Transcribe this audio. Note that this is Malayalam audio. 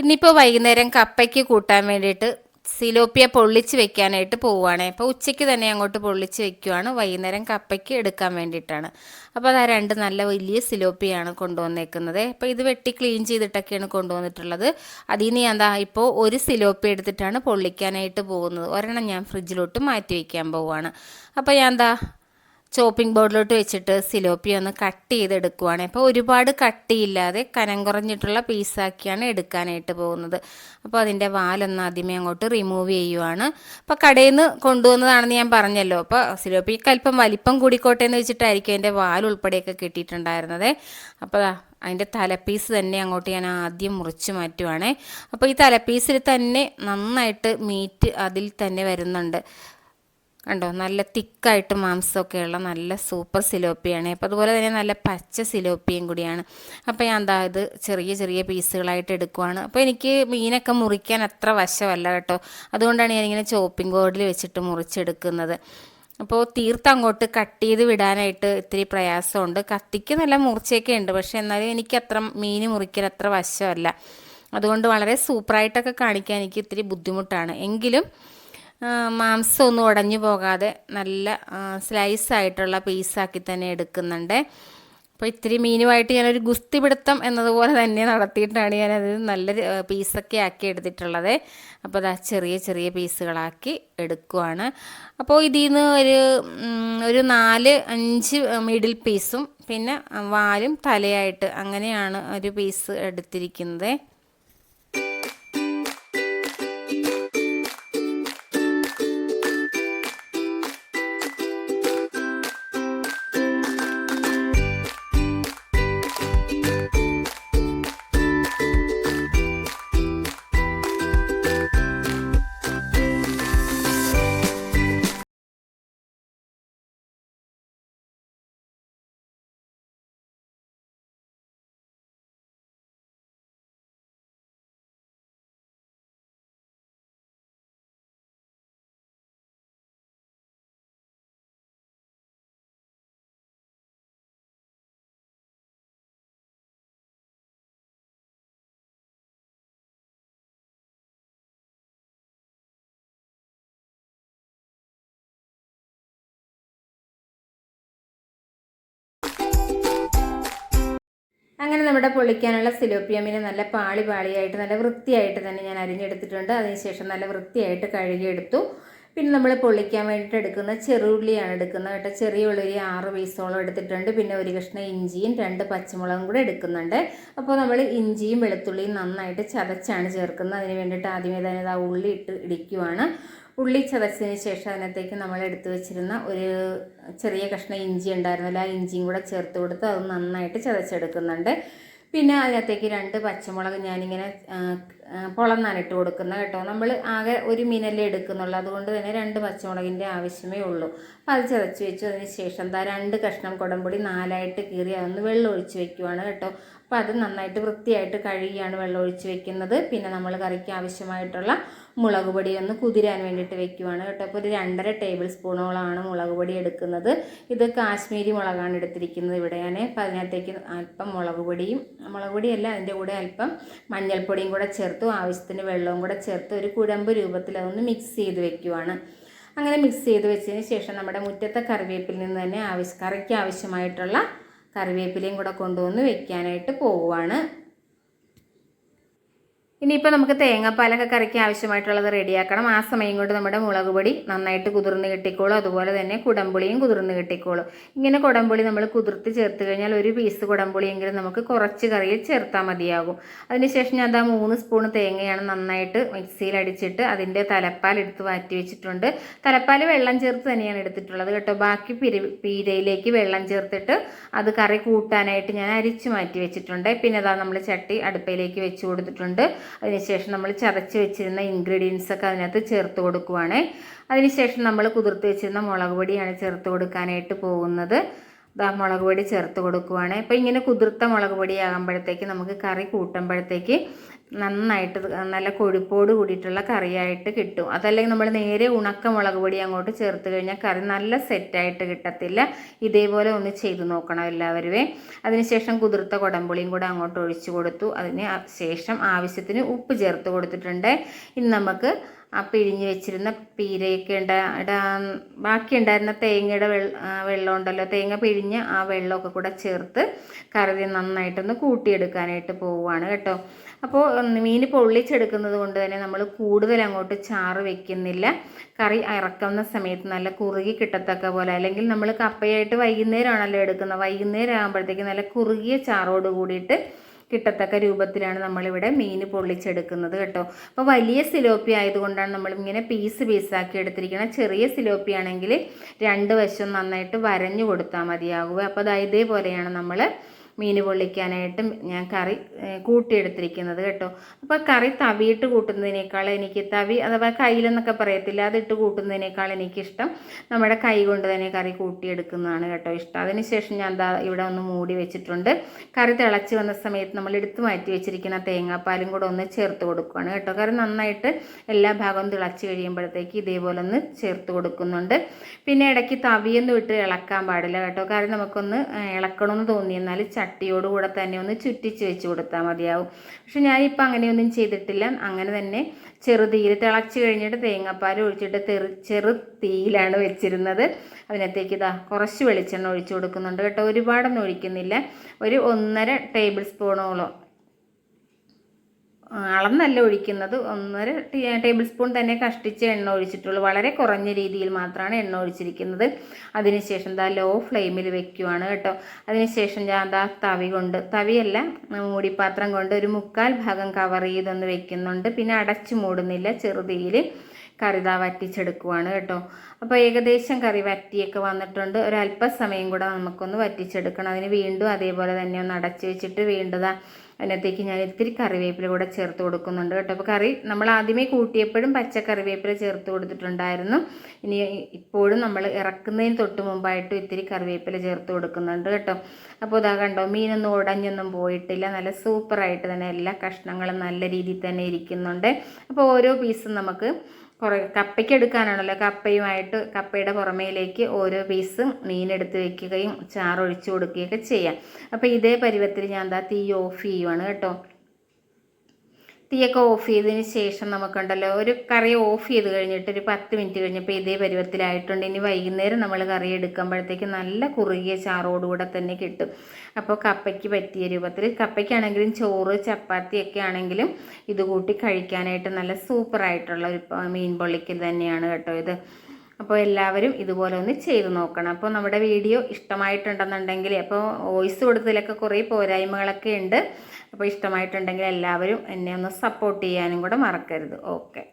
ഇന്നിപ്പോൾ വൈകുന്നേരം കപ്പയ്ക്ക് കൂട്ടാൻ വേണ്ടിയിട്ട് സിലോപ്പിയ പൊള്ളിച്ച് വെക്കാനായിട്ട് പോവുകയാണ്. അപ്പോൾ ഉച്ചയ്ക്ക് തന്നെ അങ്ങോട്ട് പൊള്ളിച്ച് വെക്കുവാണ്. വൈകുന്നേരം കപ്പയ്ക്ക് എടുക്കാൻ വേണ്ടിയിട്ടാണ്. അപ്പോൾ അത് രണ്ട് നല്ല വലിയ സിലോപ്പിയാണ് കൊണ്ടുവന്നേക്കുന്നത്. അപ്പോൾ ഇത് വെട്ടി ക്ലീൻ ചെയ്തിട്ടൊക്കെയാണ് കൊണ്ടുവന്നിട്ടുള്ളത്. അതിൽ നിന്ന് എന്താ ഇപ്പോൾ ഒരു സിലോപ്പി എടുത്തിട്ടാണ് പൊള്ളിക്കാനായിട്ട് പോകുന്നത്. ഒരെണ്ണം ഞാൻ ഫ്രിഡ്ജിലോട്ട് മാറ്റി വയ്ക്കാൻ പോവുകയാണ്. അപ്പോൾ ഞാൻ ദാ ചോപ്പിംഗ് ബോർഡിലോട്ട് വെച്ചിട്ട് സിലോപ്പി ഒന്ന് കട്ട് ചെയ്തെടുക്കുവാണ്. അപ്പോൾ ഒരുപാട് കട്ടിയില്ലാതെ കനം കുറഞ്ഞിട്ടുള്ള പീസാക്കിയാണ് എടുക്കാനായിട്ട് പോകുന്നത്. അപ്പോൾ അതിന്റെ വാലൊന്ന് ആദ്യമേ അങ്ങോട്ട് റിമൂവ് ചെയ്യുവാണ്. അപ്പോൾ കടയിൽ നിന്ന് കൊണ്ടുവന്നതാണെന്ന് ഞാൻ പറഞ്ഞല്ലോ. അപ്പോൾ സിലോപ്പിക്ക് അല്പം വലിപ്പം കൂടിക്കോട്ടെ എന്ന് വെച്ചിട്ടായിരിക്കും അതിന്റെ വാൽ ഉൾപ്പെടെയൊക്കെ കിട്ടിയിട്ടുണ്ടായിരുന്നത്. അപ്പോൾ അതിന്റെ തലപ്പീസ് തന്നെ അങ്ങോട്ട് ഞാൻ ആദ്യം മുറിച്ച് മാറ്റുവാണേ. അപ്പോൾ ഈ തലപ്പീസിൽ തന്നെ നന്നായിട്ട് മീറ്റ് അതിൽ തന്നെ വരുന്നുണ്ട്. കണ്ടോ നല്ല തിക്കായിട്ട് മാംസമൊക്കെയുള്ള നല്ല സൂപ്പർ സിലോപ്പിയാണ്. അപ്പോൾ അതുപോലെ തന്നെ നല്ല പച്ച സിലോപ്പിയും കൂടിയാണ്. അപ്പോൾ ഞാൻ എന്താ ഇത് ചെറിയ ചെറിയ പീസുകളായിട്ട് എടുക്കുവാണ്. അപ്പോൾ എനിക്ക് മീനൊക്കെ മുറിക്കാൻ അത്ര വശമല്ല കേട്ടോ. അതുകൊണ്ടാണ് ഞാനിങ്ങനെ ചോപ്പിംഗ് ബോർഡിൽ വെച്ചിട്ട് മുറിച്ചെടുക്കുന്നത്. അപ്പോൾ തീർത്ത് അങ്ങോട്ട് കട്ട് ചെയ്ത് വിടാനായിട്ട് ഇത്തിരി പ്രയാസമുണ്ട്. കത്തിക്ക് നല്ല മൂർച്ചയൊക്കെ ഉണ്ട്. പക്ഷേ എന്നാലും എനിക്ക് അത്ര മീൻ മുറിക്കാൻ അത്ര വശമല്ല. അതുകൊണ്ട് വളരെ സൂപ്പറായിട്ടൊക്കെ കാണിക്കാൻ എനിക്ക് ഇത്തിരി ബുദ്ധിമുട്ടാണ്. എങ്കിലും മാംസം ഒന്നും ഉടഞ്ഞു പോകാതെ നല്ല സ്ലൈസ് ആയിട്ടുള്ള പീസാക്കി തന്നെ എടുക്കുന്നുണ്ട്. അപ്പോൾ ഇത്തിരി മീനുമായിട്ട് ഞാനൊരു ഗുസ്തി പിടുത്തം എന്നതുപോലെ തന്നെ നടത്തിയിട്ടാണ് ഞാനത് നല്ല പീസൊക്കെ ആക്കി എടുത്തിട്ടുള്ളത്. അപ്പോൾ അതാ ചെറിയ ചെറിയ പീസുകളാക്കി എടുക്കുവാണ്. അപ്പോൾ ഇതിൽ നിന്ന് ഒരു ഒരു നാല് അഞ്ച് മിഡിൽ പീസും പിന്നെ വാലും തലയായിട്ട് അങ്ങനെയാണ് ഒരു പീസ് എടുത്തിരിക്കുന്നത്. അങ്ങനെ നമ്മുടെ പൊള്ളിക്കാനുള്ള സിലോപ്പിയമിനെ നല്ല പാളി പാളിയായിട്ട് നല്ല വൃത്തിയായിട്ട് തന്നെ ഞാൻ അരിഞ്ഞെടുത്തിട്ടുണ്ട്. അതിനുശേഷം നല്ല വൃത്തിയായിട്ട് കഴുകിയെടുത്തു. പിന്നെ നമ്മൾ പൊള്ളിക്കാൻ വേണ്ടിയിട്ട് എടുക്കുന്ന ചെറുള്ളിയാണ് എടുക്കുന്നത് കേട്ടോ. ചെറിയ ഉള്ളി ആറ് പീസോളം എടുത്തിട്ടുണ്ട്. പിന്നെ ഒരു കഷ്ണം ഇഞ്ചിയും രണ്ട് പച്ചമുളകും കൂടെ എടുക്കുന്നുണ്ട്. അപ്പോൾ നമ്മൾ ഇഞ്ചിയും വെളുത്തുള്ളിയും നന്നായിട്ട് ചതച്ചാണ് ചേർക്കുന്നത്. അതിന് വേണ്ടിയിട്ട് ആദ്യമേ തന്നെ ആ ഉള്ളി ഇട്ട് ഇടിക്കുവാണ്. ഉള്ളി ചതച്ചതിന് ശേഷം അതിനകത്തേക്ക് നമ്മൾ എടുത്തു വെച്ചിരുന്ന ഒരു ചെറിയ കഷ്ണം ഇഞ്ചി ഉണ്ടായിരുന്നല്ലോ ആ ഇഞ്ചിയും കൂടെ ചേർത്ത് കൊടുത്ത് അത് നന്നായിട്ട് ചതച്ചെടുക്കുന്നുണ്ട്. പിന്നെ അതിനകത്തേക്ക് രണ്ട് പച്ചമുളക് ഞാനിങ്ങനെ പൊളന്നാണ് ഇട്ട് കൊടുക്കുന്ന കേട്ടോ. നമ്മൾ ആകെ ഒരു മീനല്ലേ എടുക്കുന്നുള്ളൂ. അതുകൊണ്ട് തന്നെ രണ്ട് പച്ചമുളകിന്റെ ആവശ്യമേ ഉള്ളൂ. അപ്പം അത് ചതച്ച് വെച്ചു അതിന് ശേഷം എന്താ രണ്ട് കഷ്ണം കുടംപൊടി നാലായിട്ട് കീറി അതൊന്ന് വെള്ളം ഒഴിച്ച് വെക്കുവാണ് കേട്ടോ. അപ്പോൾ അത് നന്നായിട്ട് വൃത്തിയായിട്ട് കഴുകിയാണ് വെള്ളം ഒഴിച്ച് വെക്കുന്നത്. പിന്നെ നമ്മൾ കറിക്ക് ആവശ്യമായിട്ടുള്ള മുളക് പൊടി ഒന്ന് കുതിരാൻ വേണ്ടിയിട്ട് വെക്കുവാണ് കേട്ടോ. അപ്പോൾ ഒരു രണ്ടര ടേബിൾ സ്പൂണോളമാണ് മുളക് പൊടി എടുക്കുന്നത്. ഇത് കാശ്മീരി മുളകാണ് എടുത്തിരിക്കുന്നത് ഇവിടെ ഞാൻ. അപ്പോൾ അതിനകത്തേക്ക് അല്പം മുളക് പൊടിയും മുളക് പൊടിയല്ല അതിന്റെ കൂടെ അല്പം മഞ്ഞൾപ്പൊടിയും കൂടെ ചേർത്തു ആവശ്യത്തിന് വെള്ളവും കൂടെ ചേർത്ത് ഒരു കുഴമ്പ് രൂപത്തിൽ അതൊന്ന് മിക്സ് ചെയ്ത് വെക്കുവാണ്. അങ്ങനെ മിക്സ് ചെയ്ത് വെച്ചതിന് ശേഷം നമ്മുടെ മുറ്റത്തെ കറിവേപ്പിൽ നിന്ന് തന്നെ ആവശ്യ കറിക്ക് ആവശ്യമായിട്ടുള്ള കറിവേപ്പിലയും കൂടെ കൊണ്ടുവന്ന് വെക്കാനായിട്ട് പോവുകയാണ് ഇനിയിപ്പോൾ നമുക്ക് തേങ്ങാപ്പാലൊക്കെ കറിക്ക് ആവശ്യമായിട്ടുള്ളത് റെഡിയാക്കണം. ആ സമയം കൊണ്ട് നമ്മുടെ മുളക് പൊടി നന്നായിട്ട് കുതിർന്ന് കിട്ടിക്കോളും. അതുപോലെ തന്നെ കുടംപുളിയും കുതിർന്ന് കിട്ടിക്കോളും. ഇങ്ങനെ കുടംപുളി നമ്മൾ കുതിർത്ത് ചേർത്ത് കഴിഞ്ഞാൽ ഒരു പീസ് കുടംപുളിയെങ്കിലും നമുക്ക് കുറച്ച് കറിയിൽ ചേർത്താൽ മതിയാകും. അതിനുശേഷം ഞാൻ അതാ മൂന്ന് സ്പൂൺ തേങ്ങയാണ് നന്നായിട്ട് മിക്സിയിൽ അടിച്ചിട്ട് അതിന്റെ തലപ്പാൽ എടുത്ത് മാറ്റി വെച്ചിട്ടുണ്ട്. തലപ്പാൽ വെള്ളം ചേർത്ത് തന്നെയാണ് എടുത്തിട്ടുള്ളത് കേട്ടോ. ബാക്കി പിരി പീരയിലേക്ക് വെള്ളം ചേർത്തിട്ട് അത് കറി കൂട്ടാനായിട്ട് ഞാൻ അരിച്ച് മാറ്റി വെച്ചിട്ടുണ്ട്. പിന്നെ അതാ നമ്മൾ ചട്ടി അടുപ്പയിലേക്ക് വെച്ച് കൊടുത്തിട്ടുണ്ട്. അതിനുശേഷം നമ്മൾ ചതച്ച് വെച്ചിരുന്ന ഇൻഗ്രീഡിയൻസ് ഒക്കെ അതിനകത്ത് ചേർത്ത് കൊടുക്കുവാണ്. അതിനുശേഷം നമ്മൾ കുതിർത്ത് വെച്ചിരുന്ന മുളക് പൊടിയാണ് ചേർത്ത് കൊടുക്കാനായിട്ട് പോകുന്നത്. ദാ മുളക് പൊടി ചേർത്ത് കൊടുക്കുവാണ്. അപ്പോൾ ഇങ്ങനെ കുതിർത്ത മുളക് പൊടി ആകുമ്പോഴത്തേക്ക് നമുക്ക് കറി കൂട്ടുമ്പോഴത്തേക്ക് നന്നായിട്ട് നല്ല കൊഴുപ്പോട് കൂടിയിട്ടുള്ള കറിയായിട്ട് കിട്ടും. അതല്ലെങ്കിൽ നമ്മൾ നേരെ ഉണക്ക മുളക് പൊടി അങ്ങോട്ട് ചേർത്ത് കഴിഞ്ഞാൽ കറി നല്ല സെറ്റായിട്ട് കിട്ടത്തില്ല. ഇതേപോലെ ഒന്ന് ചെയ്ത് നോക്കണം എല്ലാവരുമേ അതിനുശേഷം കുതിർത്ത കുടംപുളിയും കൂടെ അങ്ങോട്ട് ഒഴിച്ചു കൊടുത്തു. അതിന് ശേഷം ആവശ്യത്തിന് ഉപ്പ് ചേർത്ത് കൊടുത്തിട്ടുണ്ട്. ഇനി നമുക്ക് ആ പിഴിഞ്ഞ് വെച്ചിരുന്ന പീരയൊക്കെ ഉണ്ടാ ബാക്കി ഉണ്ടായിരുന്ന തേങ്ങയുടെ വെള്ളം ഉണ്ടല്ലോ. തേങ്ങ പിഴിഞ്ഞ് ആ വെള്ളമൊക്കെ കൂടെ ചേർത്ത് കറി നന്നായിട്ടൊന്ന് കൂട്ടിയെടുക്കാനായിട്ട് പോവുകയാണ് കേട്ടോ. അപ്പോൾ മീൻ പൊള്ളിച്ചെടുക്കുന്നത് കൊണ്ട് തന്നെ നമ്മൾ കൂടുതൽ അങ്ങോട്ട് ചാറ് വെക്കുന്നില്ല. കറി ഇറക്കുന്ന സമയത്ത് നല്ല കുറുകി കിട്ടത്തക്ക പോലെ അല്ലെങ്കിൽ നമ്മൾ കപ്പയായിട്ട് വൈകുന്നേരമാണല്ലോ എടുക്കുന്നത്. വൈകുന്നേരം ആകുമ്പോഴത്തേക്ക് നല്ല കുറുകിയ ചാറോട് കൂടിയിട്ട് കിട്ടത്തക്ക രൂപത്തിലാണ് നമ്മളിവിടെ മീൻ പൊള്ളിച്ചെടുക്കുന്നത് കേട്ടോ. അപ്പോൾ വലിയ സിലോപ്പി ആയതുകൊണ്ടാണ് നമ്മളിങ്ങനെ പീസ് പീസാക്കി എടുത്തിരിക്കുന്നത്. ചെറിയ സിലോപ്പി ആണെങ്കിൽ രണ്ട് വശം നന്നായിട്ട് വരഞ്ഞു കൊടുത്താൽ മതിയാകുക അപ്പോൾ ഇതേപോലെയാണ് നമ്മൾ മീൻ പൊള്ളിക്കാനായിട്ട് ഞാൻ കറി കൂട്ടിയെടുത്തിരിക്കുന്നത് കേട്ടോ. അപ്പോൾ കറി തവിയിട്ട് കൂട്ടുന്നതിനേക്കാൾ എനിക്ക് തവി അഥവാ കയ്യിലെന്നൊക്കെ പറയത്തില്ല അതിട്ട് കൂട്ടുന്നതിനേക്കാൾ എനിക്കിഷ്ടം നമ്മുടെ കൈ കൊണ്ട് തന്നെ കറി കൂട്ടിയെടുക്കുന്നതാണ് കേട്ടോ ഇഷ്ടം. അതിനുശേഷം ഞാൻ എന്താ ഇവിടെ ഒന്ന് മൂടി വെച്ചിട്ടുണ്ട്. കറി തിളച്ച് വന്ന സമയത്ത് നമ്മൾ എടുത്ത് മാറ്റി വെച്ചിരിക്കുന്ന തേങ്ങാപ്പാലും കൂടെ ഒന്ന് ചേർത്ത് കൊടുക്കുകയാണ് കേട്ടോ. കറി നന്നായിട്ട് എല്ലാ ഭാഗവും തിളച്ച് കഴിയുമ്പോഴത്തേക്ക് ഇതേപോലെ ഒന്ന് ചേർത്ത് കൊടുക്കുന്നുണ്ട്. പിന്നെ ഇടയ്ക്ക് തവിയൊന്നും ഇട്ട് ഇളക്കാൻ പാടില്ല കേട്ടോ. കറി നമുക്കൊന്ന് ഇളക്കണമെന്ന് തോന്നിയെന്നാൽ ചട്ടിയോടുകൂടെ തന്നെ ഒന്ന് ചുറ്റിച്ച് വെച്ച് കൊടുത്താൽ മതിയാവും. പക്ഷെ ഞാനിപ്പോൾ അങ്ങനെയൊന്നും ചെയ്തിട്ടില്ല. അങ്ങനെ തന്നെ ചെറുതീയിൽ തിളച്ച് കഴിഞ്ഞിട്ട് തേങ്ങാപ്പാൽ ഒഴിച്ചിട്ട് തെറു ചെറു തീയിലാണ് വെച്ചിരുന്നത്. അതിനകത്തേക്ക് ഇതാ കുറച്ച് വെളിച്ചെണ്ണ ഒഴിച്ചു കൊടുക്കുന്നുണ്ട് കേട്ടോ. ഒരുപാടൊന്നും ഒഴിക്കുന്നില്ല. ഒരു ഒന്നര ടേബിൾ സ്പൂണോളം അളന്നല്ല ഒഴിക്കുന്നത്. ഒന്നര ടേബിൾ സ്പൂൺ തന്നെ കഷ്ടിച്ച് എണ്ണ ഒഴിച്ചിട്ടുള്ളൂ. വളരെ കുറഞ്ഞ രീതിയിൽ മാത്രമാണ് എണ്ണ ഒഴിച്ചിരിക്കുന്നത്. അതിനുശേഷം ദാ ലോ ഫ്ലെയിമിൽ വെക്കുവാണ് കേട്ടോ. അതിനുശേഷം ഞാൻ ദാ തവി കൊണ്ട് തവിയല്ല മൂടിപ്പാത്രം കൊണ്ട് ഒരു മുക്കാൽ ഭാഗം കവർ ചെയ്തൊന്ന് വെക്കുന്നുണ്ട്. പിന്നെ അടച്ചു മൂടുന്നില്ല ചെറുതീയിൽ. കറി ദാ വറ്റിച്ചെടുക്കുവാണ് കേട്ടോ. അപ്പോൾ ഏകദേശം കറി വറ്റിയൊക്കെ വന്നിട്ടുണ്ട്. ഒരല്പസമയം കൂടെ നമുക്കൊന്ന് വറ്റിച്ചെടുക്കണം. അതിന് വീണ്ടും അതേപോലെ തന്നെ ഒന്ന് അടച്ചു വെച്ചിട്ട് വീണ്ടും അതിനകത്തേക്ക് ഞാൻ ഇത്തിരി കറിവേപ്പില കൂടെ ചേർത്ത് കൊടുക്കുന്നുണ്ട് കേട്ടോ. അപ്പോൾ കറി നമ്മൾ ആദ്യമേ കൂട്ടിയപ്പോഴും പച്ച കറിവേപ്പില ചേർത്ത് കൊടുത്തിട്ടുണ്ടായിരുന്നു. ഇനി ഇപ്പോഴും നമ്മൾ ഇറക്കുന്നതിന് തൊട്ട് മുമ്പായിട്ട് ഇത്തിരി കറിവേപ്പില ചേർത്ത് കൊടുക്കുന്നുണ്ട് കേട്ടോ. അപ്പോൾ ഇതാ കണ്ടോ മീനൊന്നും ഉടഞ്ഞൊന്നും പോയിട്ടില്ല. നല്ല സൂപ്പറായിട്ട് തന്നെ എല്ലാ കഷ്ണങ്ങളും നല്ല രീതിയിൽ തന്നെ ഇരിക്കുന്നുണ്ട്. അപ്പോൾ ഓരോ പീസും നമുക്ക് കുറേ കപ്പയ്ക്ക് എടുക്കാനാണല്ലോ കപ്പയുമായിട്ട് കപ്പയുടെ പുറമേലേക്ക് ഓരോ പീസും മീനെടുത്ത് വെക്കുകയും ചാറൊഴിച്ച് കൊടുക്കുകയൊക്കെ ചെയ്യാം. അപ്പോൾ ഇതേ പരുവത്തിൽ ഞാൻ എന്താ തീ ഓഫ് ചെയ്യുവാണ് കേട്ടോ. തീയൊക്കെ ഓഫ് ചെയ്തതിന് ശേഷം നമുക്കുണ്ടല്ലോ ഒരു കറി ഓഫ് ചെയ്ത് കഴിഞ്ഞിട്ട് ഒരു പത്ത് മിനിറ്റ് കഴിഞ്ഞപ്പോൾ ഇതേ പരുവത്തിലായിട്ടുണ്ട്. ഇനി വൈകുന്നേരം നമ്മൾ കറി എടുക്കുമ്പോഴത്തേക്ക് നല്ല കുറുകിയ ചാറോടുകൂടെ തന്നെ കിട്ടും. അപ്പോൾ കപ്പയ്ക്ക് പറ്റിയ രൂപത്തിൽ കപ്പയ്ക്കാണെങ്കിലും ചോറ് ചപ്പാത്തി ഒക്കെ ആണെങ്കിലും ഇത് കൂട്ടി കഴിക്കാനായിട്ട് നല്ല സൂപ്പറായിട്ടുള്ള ഒരു മീൻ പൊള്ളിക്കൽ തന്നെയാണ് കേട്ടോ ഇത്. അപ്പോൾ എല്ലാവരും ഇതുപോലെ ഒന്ന് ചെയ്തു നോക്കണം. അപ്പോൾ നമ്മുടെ വീഡിയോ ഇഷ്ടമായിട്ടുണ്ടെന്നുണ്ടെങ്കിൽ അപ്പോൾ വോയിസ് കൊടുത്തതിലൊക്കെ കുറേ പോരായ്മകളൊക്കെ ഉണ്ട്. അപ്പോൾ ഇഷ്ടമായിട്ടുണ്ടെങ്കിൽ എല്ലാവരും എന്നെ ഒന്ന് സപ്പോർട്ട് ചെയ്യാനും കൂടെ മറക്കരുത്. ഓക്കെ.